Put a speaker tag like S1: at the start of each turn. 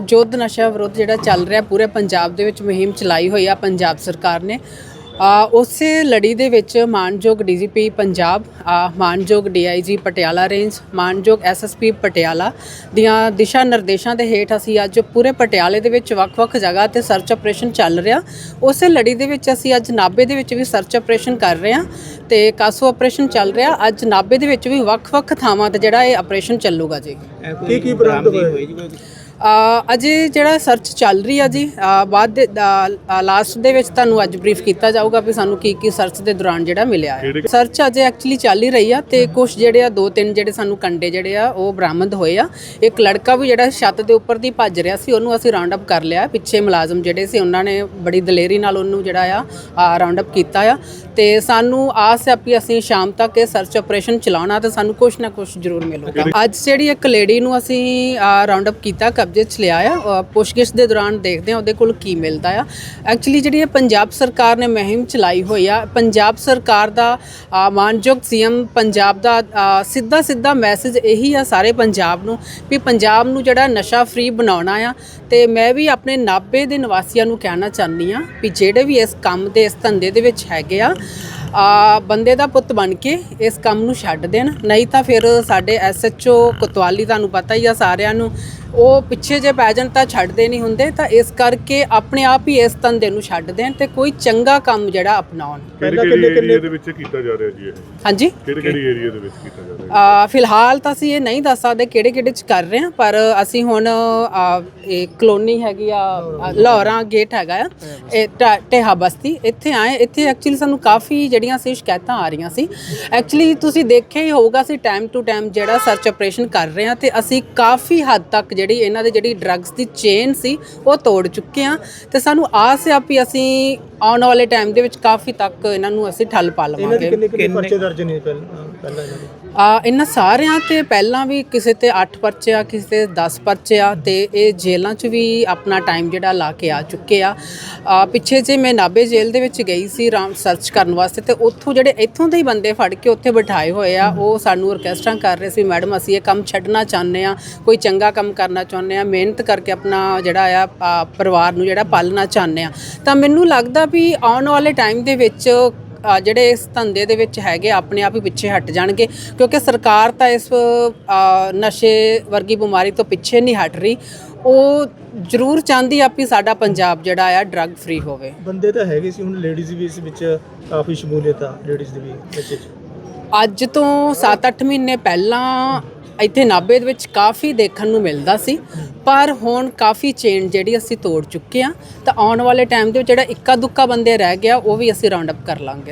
S1: ਜੋਧ ਨਸ਼ਾ ਵਿਰੁੱਧ ਜਿਹੜਾ ਚੱਲ ਰਿਹਾ ਪੂਰੇ ਪੰਜਾਬ ਦੇ ਵਿੱਚ ਮੁਹਿੰਮ ਚਲਾਈ ਹੋਈ ਆ ਪੰਜਾਬ ਸਰਕਾਰ ਨੇ। ਆ ਉਸੇ ਲੜੀ ਦੇ ਵਿੱਚ ਮਾਨਯੋਗ ਡੀਜੀਪੀ ਪੰਜਾਬ ਆ ਮਾਨਯੋਗ ਡੀਆਈਜੀ ਪਟਿਆਲਾ ਰੇਂਜ ਮਾਨਯੋਗ ਐਸਐਸਪੀ ਪਟਿਆਲਾ ਦੀਆਂ ਦਿਸ਼ਾ ਨਿਰਦੇਸ਼ਾਂ ਦੇ ਹੇਠ ਅਸੀਂ ਅੱਜ ਪੂਰੇ ਪਟਿਆਲੇ ਦੇ ਵਿੱਚ ਵੱਖ-ਵੱਖ ਜਗ੍ਹਾ ਤੇ ਸਰਚ ਆਪਰੇਸ਼ਨ ਚੱਲ ਰਿਹਾ। ਉਸੇ ਲੜੀ ਦੇ ਵਿੱਚ ਅਸੀਂ ਅੱਜ ਨਾਬੇ ਦੇ ਵਿੱਚ ਵੀ ਸਰਚ ਆਪਰੇਸ਼ਨ ਕਰ ਰਹੇ ਹਾਂ ਤੇ ਕਾਸੋ ਆਪਰੇਸ਼ਨ ਚੱਲ ਰਿਹਾ। ਅੱਜ ਨਾਬੇ ਦੇ ਵਿੱਚ ਵੀ ਵੱਖ-ਵੱਖ ਥਾਵਾਂ ਤੇ ਜਿਹੜਾ ਇਹ ਆਪਰੇਸ਼ਨ ਚੱਲੂਗਾ ਜੀ।
S2: ਕੀ ਕੀ ਬਰਾਮਦ ਹੋਇਆ?
S1: ਅ, ਅਜੇ ਜਿਹੜਾ ਸਰਚ ਚੱਲ ਰਹੀ ਆ ਜੀ ਬਾਅਦ ਦੇ ਲਾਸਟ ਦੇ ਵਿੱਚ ਤੁਹਾਨੂੰ ਅੱਜ ਬਰੀਫ ਕੀਤਾ ਜਾਊਗਾ ਵੀ ਸਾਨੂੰ ਕੀ ਕੀ ਸਰਚ ਦੇ ਦੌਰਾਨ ਜਿਹੜਾ ਮਿਲਿਆ ਹੈ। ਸਰਚ ਅਜੇ ਐਕਚੁਅਲੀ ਚੱਲ ਹੀ ਰਹੀ ਆ ਤੇ ਕੁਝ ਜਿਹੜੇ ਆ ਦੋ ਤਿੰਨ ਜਿਹੜੇ ਸਾਨੂੰ ਕੰਡੇ ਜਿਹੜੇ ਆ ਉਹ ਬਰਾਮਦ ਹੋਏ ਆ। ਇੱਕ ਲੜਕਾ ਵੀ ਜਿਹੜਾ ਛੱਤ ਦੇ ਉੱਪਰ ਦੀ ਭੱਜ ਰਿਹਾ ਸੀ ਉਹਨੂੰ ਅਸੀਂ ਰਾਉਂਡ ਅਪ ਕਰ ਲਿਆ। ਪਿੱਛੇ ਮੁਲਾਜ਼ਮ ਜਿਹੜੇ ਸੀ ਉਹਨਾਂ ਨੇ ਬੜੀ ਦਲੇਰੀ ਨਾਲ ਉਹਨੂੰ ਜਿਹੜਾ ਆ ਰਾਉਂਡ ਅਪ ਕੀਤਾ ਆ। ਤੇ ਸਾਨੂੰ ਆਸ ਹੈ ਵੀ ਅਸੀਂ ਸ਼ਾਮ ਤੱਕ ਇਹ ਸਰਚ ਆਪਰੇਸ਼ਨ ਚਲਾਉਣਾ ਤੇ ਸਾਨੂੰ ਕੁਝ ਨਾ ਕੁਝ ਜ਼ਰੂਰ ਮਿਲੂਗਾ। ਅੱਜ ਜਿਹੜੀ ਇੱਕ ਲੇਡੀ ਨੂੰ ਅਸੀਂ ਰਾਉਂਡ ਅਪ ਕੀਤਾ ਕਬਜ਼ੇ 'ਚ ਲਿਆ ਆ। ਪੁੱਛਗਿੱਛ ਦੇ ਦੌਰਾਨ ਦੇਖਦੇ ਆ ਉਹਦੇ ਕੋਲ ਕੀ ਮਿਲਦਾ ਆ। ਐਕਚੁਅਲੀ ਜਿਹੜੀ ਇਹ ਪੰਜਾਬ ਸਰਕਾਰ ਨੇ ਮੁਹਿੰਮ ਚਲਾਈ ਹੋਈ ਆ ਪੰਜਾਬ ਸਰਕਾਰ ਦਾ ਅ, ਮਾਨਯੋਗ ਸੀਐਮ ਪੰਜਾਬ ਦਾ ਸਿੱਧਾ ਸਿੱਧਾ ਮੈਸੇਜ ਇਹੀ ਆ ਸਾਰੇ ਪੰਜਾਬ ਨੂੰ ਵੀ ਪੰਜਾਬ ਨੂੰ ਜਿਹੜਾ ਨਸ਼ਾ ਫ੍ਰੀ ਬਣਾਉਣਾ ਆ। ਤੇ ਮੈਂ ਵੀ ਆਪਣੇ ਨਾਭੇ ਦੇ ਨਿਵਾਸੀਆਂ ਨੂੰ ਕਹਿਣਾ ਚਾਹੁੰਦੀ ਆ ਵੀ ਜਿਹੜੇ ਵੀ ਇਸ ਕੰਮ ਦੇ ਇਸ ਧੰਦੇ ਦੇ ਵਿੱਚ ਹੈਗੇ ਆ ਆ ਬੰਦੇ ਦਾ ਪੁੱਤ ਬਣ ਕੇ ਇਸ ਕੰਮ ਨੂੰ ਛੱਡ ਦੇਣ। ਨਹੀਂ ਤਾਂ ਫਿਰ ਸਾਡੇ ਐਸਐਚਓ ਕੋਤਵਾਲੀ ਤੁਹਾਨੂੰ ਪਤਾ ਹੀ ਆ ਸਾਰਿਆਂ ਨੂੰ ਉਹ ਪਿੱਛੇ ਜੇ ਪੈ ਜਾਣ ਤਾਂ ਛੱਡਦੇ ਨਹੀਂ ਹੁੰਦੇ ਤਾਂ ਇਸ ਕਰਕੇ ਆਪਣੇ ਆਪ ਹੀ ਇਸ ਧੰਦੇ ਨੂੰ ਛੱਡ ਦੇਣ ਤੇ ਕੋਈ ਚੰਗਾ ਕੰਮ ਜਿਹੜਾ ਅਪਣਾਉਣ।
S2: ਪਹਿਲਾਂ
S3: ਕਿਹੜੇ
S2: ਕਿੰਨੇ
S3: ਕਿਹੜੇ
S2: ਕਿੰਨੇ
S3: ਏਰੀਆ ਦੇ ਵਿੱਚ ਕੀਤਾ ਜਾ ਰਿਹਾ ਜੀ ਇਹ?
S1: ਹਾਂਜੀ?
S3: ਕਿਹੜੇ ਕਿਹੜੇ ਏਰੀਆ ਦੇ ਵਿੱਚ ਕੀਤਾ ਜਾ ਰਿਹਾ
S1: ਆ ਫਿਲਹਾਲ ਤਾਂ ਅਸੀਂ ਇਹ ਨਹੀਂ ਦੱਸ ਸਕਦੇ ਕਿਹੜੇ ਕਿਹੜੇ ਚ ਕਰ ਰਹੇ ਹਾਂ ਪਰ ਅਸੀਂ ਹੁਣ ਆ, ਇਹ ਕਲੋਨੀ ਹੈਗੀ ਆ ਲਾਹੌਰਾਂ ਗੇਟ ਹੈਗਾ ਆ ਇਹ ਟੇਹਾ ਬਸਤੀ ਇੱਥੇ ਆਏ ਇੱਥੇ ਐਕਚੁਅਲੀ ਸਾਨੂੰ ਕਾਫੀ ਜਿਹੜੀਆਂ ਸੀ ਸ਼ਿਕਾਇਤਾਂ ਆ ਰਹੀਆਂ ਸੀ। ਐਕਚੁਅਲੀ ਤੁਸੀਂ ਦੇਖਿਆ ਹੀ ਹੋਊਗਾ ਅਸੀਂ ਟਾਈਮ ਟੂ ਟਾਈਮ ਜਿਹੜਾ ਸਰਚ ਆਪਰੇਸ਼ਨ ਕਰ ਰਹੇ ਹਾਂ ਤੇ ਅਸੀਂ ਕਾਫੀ ਹੱਦ ਤੱਕ ਜਿਹੜੀ ਇਹਨਾਂ ਦੇ ਜਿਹੜੀ ਡਰੱਗਸ ਦੀ ਚੇਨ ਸੀ, ਉਹ ਤੋੜ ਚੁੱਕੇ ਹਾਂ। ਤੇ ਸਾਨੂੰ ਆਸ ਆ ਵੀ ਅਸੀਂ ਆਉਣ ਵਾਲੇ ਟਾਈਮ ਦੇ ਵਿੱਚ ਕਾਫੀ ਤੱਕ ਇਹਨਾਂ ਨੂੰ ਅਸੀਂ ਠੱਲ ਪਾ
S2: ਇਹਨਾਂ ਦੇ
S1: ਲਵਾਂਗੇ
S2: ਕਿੰਨੇ ਕਿੰਨੇ ਪਰਚੇ ਦਰਜ ਨੇ ਪਹਿਲਾਂ ਪਹਿਲਾਂ ਇਹਨਾਂ ਦੇ?
S1: ਆ ਇਹਨਾਂ ਸਾਰਿਆਂ ਤੇ ਪਹਿਲਾਂ ਵੀ ਕਿਸੇ ਤੇ 8 ਪਰਚੇ ਆ ਕਿਸੇ ਤੇ 10 ਪਰਚੇ ਆ ਤੇ ਇਹ ਜੇਲ੍ਹਾਂ 'ਚ ਵੀ ਆਪਣਾ ਟਾਈਮ ਜਿਹੜਾ ਲਾ ਕੇ ਆ ਚੁੱਕੇ ਆ। ਆ, ਪਿੱਛੇ ਜੇ ਮੈਂ ਨਾਬੇ ਜੇਲ੍ਹ ਦੇ ਵਿੱਚ ਗਈ ਸੀ ਰਾਮ ਸਰਚ ਕਰਨ ਵਾਸਤੇ ਤੇ ਉੱਥੋਂ ਜਿਹੜੇ ਇੱਥੋਂ ਦੇ ਹੀ ਬੰਦੇ ਫੜ ਕੇ ਉੱਥੇ ਬਿਠਾਏ ਹੋਏ ਆ ਉਹ ਸਾਨੂੰ ਰਿਕਵੈਸਟਾਂ ਕਰ ਰਹੇ ਸੀ ਮੈਡਮ ਅਸੀਂ ਇਹ ਕੰਮ ਛੱਡਣਾ ਚਾਹੁੰਦੇ ਆ ਕੋਈ ਚੰਗਾ ਕੰਮ ਕਰਨਾ ਚਾਹੁੰਦੇ ਆ ਮਿਹਨਤ ਕਰਕੇ ਆਪਣਾ ਜਿਹੜਾ ਆ ਆ, ਪਰਿਵਾਰ ਨੂੰ ਜਿਹੜਾ ਪਾਲਣਾ ਚਾਹੁੰਦੇ ਆ। ਤਾਂ ਮੈਨੂੰ ਲੱਗਦਾ ਵੀ ਆਉਣ ਵਾਲੇ ਟਾਈਮ ਦੇ ਵਿੱਚ ਅ, ਜਿਹੜੇ ਇਸ ਧੰਦੇ ਦੇ ਵਿੱਚ ਹੈਗੇ ਆਪਣੇ ਆਪ ਹੀ ਪਿੱਛੇ ਹਟ ਜਾਣਗੇ ਕਿਉਂਕਿ ਸਰਕਾਰ ਤਾਂ ਇਸ ਅ, ਨਸ਼ੇ ਵਰਗੀ ਬਿਮਾਰੀ ਤੋਂ ਪਿੱਛੇ ਨਹੀਂ ਹਟ ਰਹੀ। ਉਹ ਜ਼ਰੂਰ ਚਾਹੁੰਦੀ ਆ ਵੀ ਸਾਡਾ ਪੰਜਾਬ ਜਿਹੜਾ ਆ ਡਰੱਗ ਫ੍ਰੀ ਹੋਵੇ।
S2: ਬੰਦੇ ਤਾਂ ਹੈਗੇ ਸੀ ਹੁਣ ਲੇਡੀਜ਼ ਵੀ ਇਸ ਵਿੱਚ ਕਾਫੀ ਸ਼ਮੂਲੀਅਤ ਆ ਲੇਡੀਜ਼ ਦੀ ਵੀ
S1: ਅੱਜ ਤੋਂ 7-8 ਮਹੀਨੇ ਪਹਿਲਾਂ ਇੱਥੇ ਨਾਭੇ ਦੇ ਵਿੱਚ ਕਾਫੀ ਦੇਖਣ ਨੂੰ ਮਿਲਦਾ ਸੀ, ਪਰ ਹੁਣ ਕਾਫੀ ਚੇਨ ਜਿਹੜੀ ਅਸੀਂ ਤੋੜ ਚੁੱਕੇ ਆ ਤਾਂ ਆਉਣ ਵਾਲੇ ਟਾਈਮ ਦੇ ਵਿੱਚ ਜਿਹੜਾ ਇੱਕਾ ਦੁੱਕਾ ਬੰਦੇ ਰਹਿ ਗਿਆ, ਉਹ ਵੀ ਅਸੀਂ ਰਾਉਂਡ ਅਪ ਕਰ ਲਾਂਗੇ।